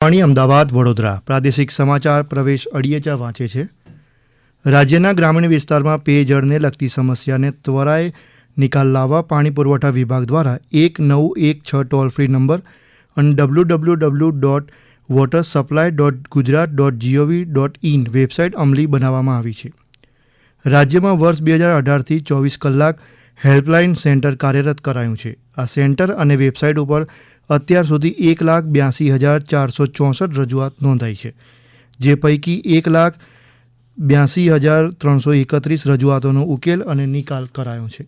વાણી અમદાવાદ, વડોદરા. પ્રાદેશિક સમાચાર પ્રવેશ અડિયેચા વાંચે છે. રાજ્યના ગ્રામીણ વિસ્તારમાં પેયજળને લગતી સમસ્યાને ત્વરાએ નિકાલ લાવવા પાણી પુરવઠા વિભાગ દ્વારા એક નવ એક છ ટોલ ફ્રી નંબર અને W W W dot water supply dot Gujarat dot G O V dot in website અમલી બનાવવામાં આવી છે. રાજ્યમાં વર્ષ બે હજાર અઢારથી ચોવીસ કલાક હેલ્પલાઇન સેન્ટર કાર્યરત કરાયું છે. આ સેન્ટર અને વેબસાઇટ ઉપર અત્યાર સુધી એક લાખ બ્યાસી હજાર ચારસો ચોસઠ રજૂઆત નોંધાઈ છે, જે પૈકી એક લાખ બ્યાસી હજાર ત્રણસો એકત્રીસ રજૂઆતોનો ઉકેલ અને નિકાલ કરાયો છે.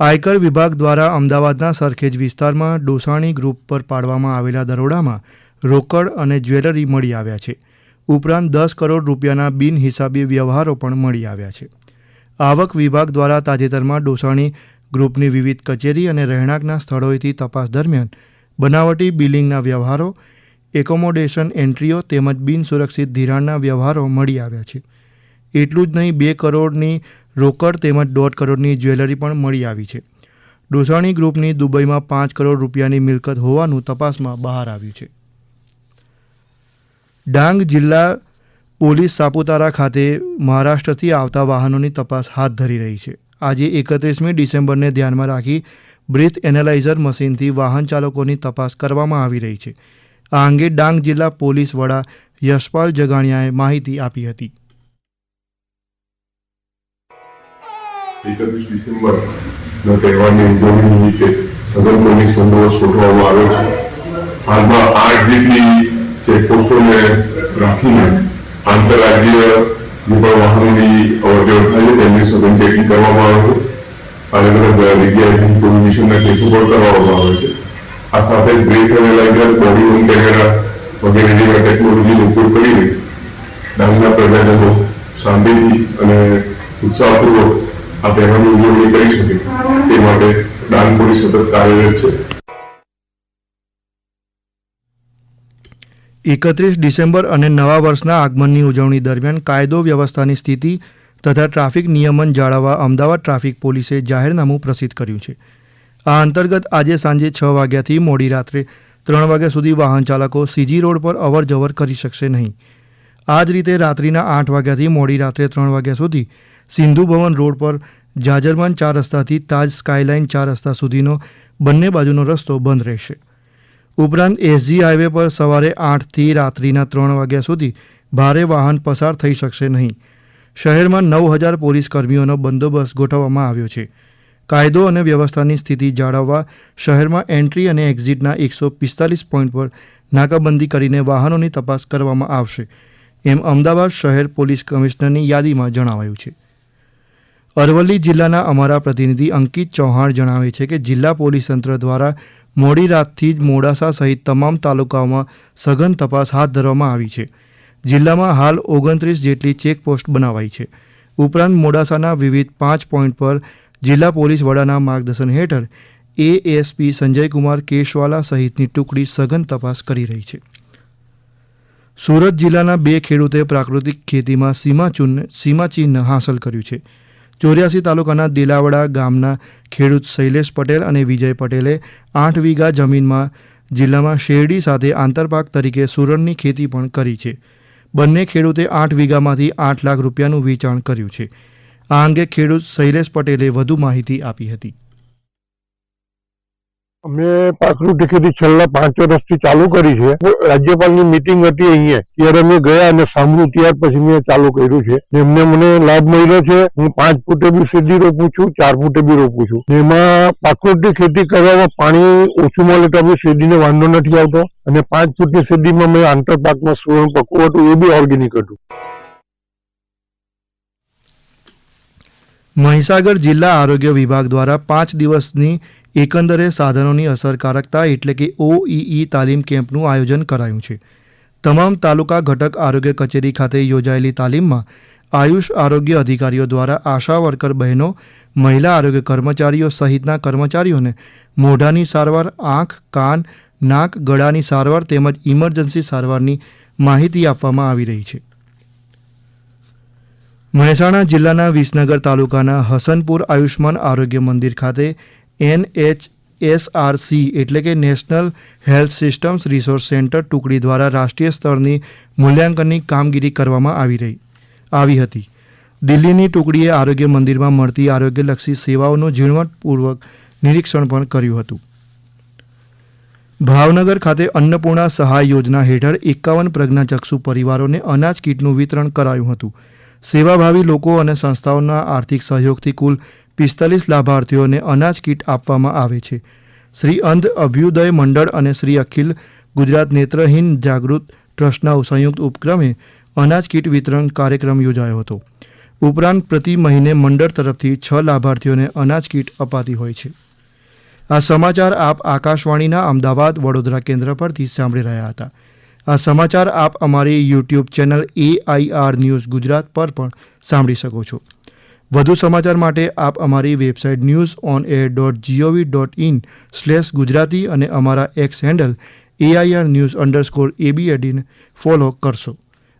આયકર વિભાગ દ્વારા અમદાવાદના સરખેજ વિસ્તારમાં ડોસાણી ગ્રુપ પર પાડવામાં આવેલા દરોડામાં રોકડ અને જ્વેલરી મળી આવ્યા છે. ઉપરાંત દસ કરોડ રૂપિયાના બિનહિસાબી વ્યવહારો પણ મળી આવ્યા છે. આવક વિભાગ દ્વારા તાજેતરમાં ડોસાણી ગ્રુપની વિવિધ કચેરી અને રહેણાંકના સ્થળોએથી તપાસ દરમિયાન બનાવટી બિલિંગના વ્યવહારો, એકોમોડેશન એન્ટ્રીઓ તેમજ બિનસુરક્ષિત ધિરાણના વ્યવહારો મળી આવ્યા છે. એટલું જ નહીં, બે કરોડની રોકડ તેમજ દોઢ કરોડની જ્વેલરી પણ મળી આવી છે. ડોસાણી ગ્રુપની દુબઈમાં પાંચ કરોડ રૂપિયાની મિલકત હોવાનું તપાસમાં બહાર આવ્યું છે. ડાંગ જિલ્લા પોલીસ સાપુતારા ખાતે મહારાષ્ટ્રથી આવતા વાહનોની તપાસ હાથ ધરી રહી છે. આજે એકત્રીસમી ડિસેમ્બરને ધ્યાનમાં રાખી બ્રીથ એનાલાઇઝર મશીનથી વાહન ચાલકોની તપાસ કરવામાં આવી રહી છે. આ અંગે ડાંગ જિલ્લા પોલીસ વડા યશપાલ જગાણિયાએ માહિતી આપી હતી. એકત્રીસ ડિસેમ્બરના તહેવારની ઉજવણી નિમિત્તે સઘન પોલીસ બંદોબસ્ત ગોઠવવામાં આવ્યો છે. હાલમાં આઠ જેટલી ચેકપોસ્ટોને રાખીને આંતરરાજ્ય જે પણ વાહનોની અવરજવર થાય છે, તેમની સઘન ચેકિંગ કરવામાં આવે છે. અલગ અલગ વિદ્યાર્થી પોઝિશનના કેસો પણ કરવામાં આવે છે. આ સાથે breath analyser body on camera વગેરે જેવા ટેકનોલોજીનો ઉપયોગ કરીને ડાંગના પ્રજાજનો શાંતિથી અને ઉત્સાહપૂર્વક આ તહેવારની ઉજવણી કરી શકે તે માટે ડાંગ પોલીસ સતત કાર્યરત છે. એકત્રીસ ડિસેમ્બર અને નવા વર્ષના આગમનની ઉજવણી દરમિયાન કાયદો વ્યવસ્થાની સ્થિતિ તથા ટ્રાફિક નિયમન જાળવવા અમદાવાદ ટ્રાફિક પોલીસે જાહેરનામું પ્રસિદ્ધ કર્યું છે. આ અંતર્ગત આજે સાંજે છ વાગ્યાથી મોડી રાત્રે ત્રણ વાગ્યા સુધી વાહન ચાલકો સીજી રોડ પર અવર જવર કરી શકશે નહીં. આ જ રીતે રાત્રિના આઠ વાગ્યાથી મોડી રાત્રે ત્રણ વાગ્યા સુધી સિંધુ ભવન રોડ પર જાજરમાન ચાર રસ્તાથી તાજ સ્કાયલાઇન ચાર રસ્તા સુધીનો બંને બાજુનો રસ્તો બંધ રહેશે. ઉપરાંત એસજી હાઈવે પર સવારે આઠથી રાત્રિના ત્રણ વાગ્યા સુધી ભારે વાહન પસાર થઈ શકશે નહીં. શહેરમાં નવ હજાર પોલીસ કર્મીઓનો બંદોબસ્ત ગોઠવવામાં આવ્યો છે. કાયદો અને વ્યવસ્થાની સ્થિતિ જાળવવા શહેરમાં એન્ટ્રી અને એક્ઝિટના એકસો પિસ્તાલીસ પોઈન્ટ પર નાકાબંધી કરીને વાહનોની તપાસ કરવામાં આવશે, એમ અમદાવાદ શહેર પોલીસ કમિશનરની યાદીમાં જણાવાયું છે. અરવલ્લી જિલ્લાના અમારા પ્રતિનિધિ અંકિત ચૌહાણ જણાવે છે કે જિલ્લા પોલીસ તંત્ર દ્વારા મોડી રાતથી જ મોડાસા સહિત તમામ તાલુકાઓમાં સઘન તપાસ હાથ ધરવામાં આવી છે. જિલ્લામાં હાલ ઓગણત્રીસ જેટલી ચેકપોસ્ટ બનાવાઈ છે. ઉપરાંત મોડાસાના વિવિધ પાંચ પોઈન્ટ પર જિલ્લા પોલીસ વડાના માર્ગદર્શન હેઠળ એએસપી સંજયકુમાર કેશવાલા સહિતની ટુકડી સઘન તપાસ કરી રહી છે. સુરત જિલ્લાના બે ખેડૂતે પ્રાકૃતિક ખેતીમાં સીમાચૂન સીમાચિહ્ન હાંસલ કર્યું છે. ચોર્યાસી તાલુકાના દિલાવડા ગામના ખેડૂત શૈલેષ પટેલ અને વિજય પટેલે આઠ વીઘા જમીનમાં જિલ્લામાં શેરડી સાથે આંતરપાક તરીકે સુરણની ખેતી પણ કરી છે. બંને ખેડૂતે આઠ વીઘામાંથી આઠ લાખ રૂપિયાનું વેચાણ કર્યું છે. આ અંગે ખેડૂત શૈલેષ પટેલે વધુ માહિતી આપી હતી. અમે પાકરું ખેતી છેલ્લા પાંચ વર્ષથી ચાલુ કરી છે. રાજ્યપાલની મિટિંગ હતી અહીંયા. ત્યારે અમે ગયા અને સાંભળ્યું. ત્યાર પછી મેં ચાલુ કર્યું છે. એમને મને લાભ મળ્યો છે. હું પાંચ ફૂટે બી સીધી રોપું છું, ચાર ફૂટે બી રોપું છું. એમાં પાકરૂટી ખેતી કરવામાં પાણી ઓછું મળે તો બી શેરડીને વાંધો નથી આવતો. અને પાંચ ફૂટની શેરડીમાં મેં આંતરપાકમાં સુવર્ણ પકવું હતું. એ બી ઓર્ગેનિક હતું. મહીસાગર જિલ્લા આરોગ્ય વિભાગ દ્વારા પાંચ દિવસની એકંદરે સાધનોની અસરકારકતા એટલે કે ઓઈઈ તાલીમ કેમ્પનું આયોજન કરાયું છે. તમામ તાલુકા ઘટક આરોગ્ય કચેરી ખાતે યોજાયેલી તાલીમમાં આયુષ આરોગ્ય અધિકારીઓ દ્વારા આશા વર્કર બહેનો, મહિલા આરોગ્ય કર્મચારીઓ સહિતના કર્મચારીઓને મોઢાની સારવાર, આંખ, કાન, નાક, ગળાની સારવાર તેમજ ઇમરજન્સી સારવારની માહિતી આપવામાં આવી રહી છે. મહેસાણા જિલ્લાના વિસનગર તાલુકાના હસનપુર આયુષ્માન આરોગ્ય મંદિર ખાતે એનએચ એનએસઆરસી એટલે કે national health systems resource centre ટુકડી દ્વારા રાષ્ટ્રીય સ્તરની મૂલ્યાંકનની કામગીરી કરવામાં આવી રહી, આવી હતી. દિલ્હીની ટુકડીએ આરોગ્ય મંદિરમાં મળતી આરોગ્યલક્ષી સેવાઓનું ઝીણવટપૂર્વક નિરીક્ષણ પણ કર્યું હતું. ભાવનગર ખાતે અન્નપૂર્ણા સહાય યોજના હેઠળ એકાવન પ્રજ્ઞાચક્ષુ પરિવારોને અનાજ કીટનું વિતરણ કરાયું હતું. સેવાભાવી લોકો અને સંસ્થાઓના આર્થિક સહયોગથી કુલ પિસ્તાલીસ લાભાર્થીઓને અનાજ કીટ આપવામાં આવે છે. શ્રી અંધ અભ્યુદય મંડળ અને શ્રી અખિલ ગુજરાત નેત્રહીન જાગૃત ટ્રસ્ટના સંયુક્ત ઉપક્રમે અનાજ કીટ વિતરણ કાર્યક્રમ યોજાયો હતો. ઉપરાંત પ્રતિ મહિને મંડળ તરફથી છ લાભાર્થીઓને અનાજ કીટ અપાતી હોય છે. આ સમાચાર આપ આકાશવાણીના અમદાવાદ વડોદરા કેન્દ્ર પરથી સાંભળી રહ્યા હતા. આ સમાચાર આપ અમારી YouTube channel AIR news Gujarat પર પણ સાંભળી શકો છો. વધુ સમાચાર માટે આપ અમારી website news on air dot G O V dot in slash Gujarati અને અમારા X handle AIR news underscore એબીએડીને follow કરશો.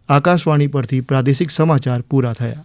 આકાશવાણી પરથી પ્રાદેશિક સમાચાર પૂરા થયા.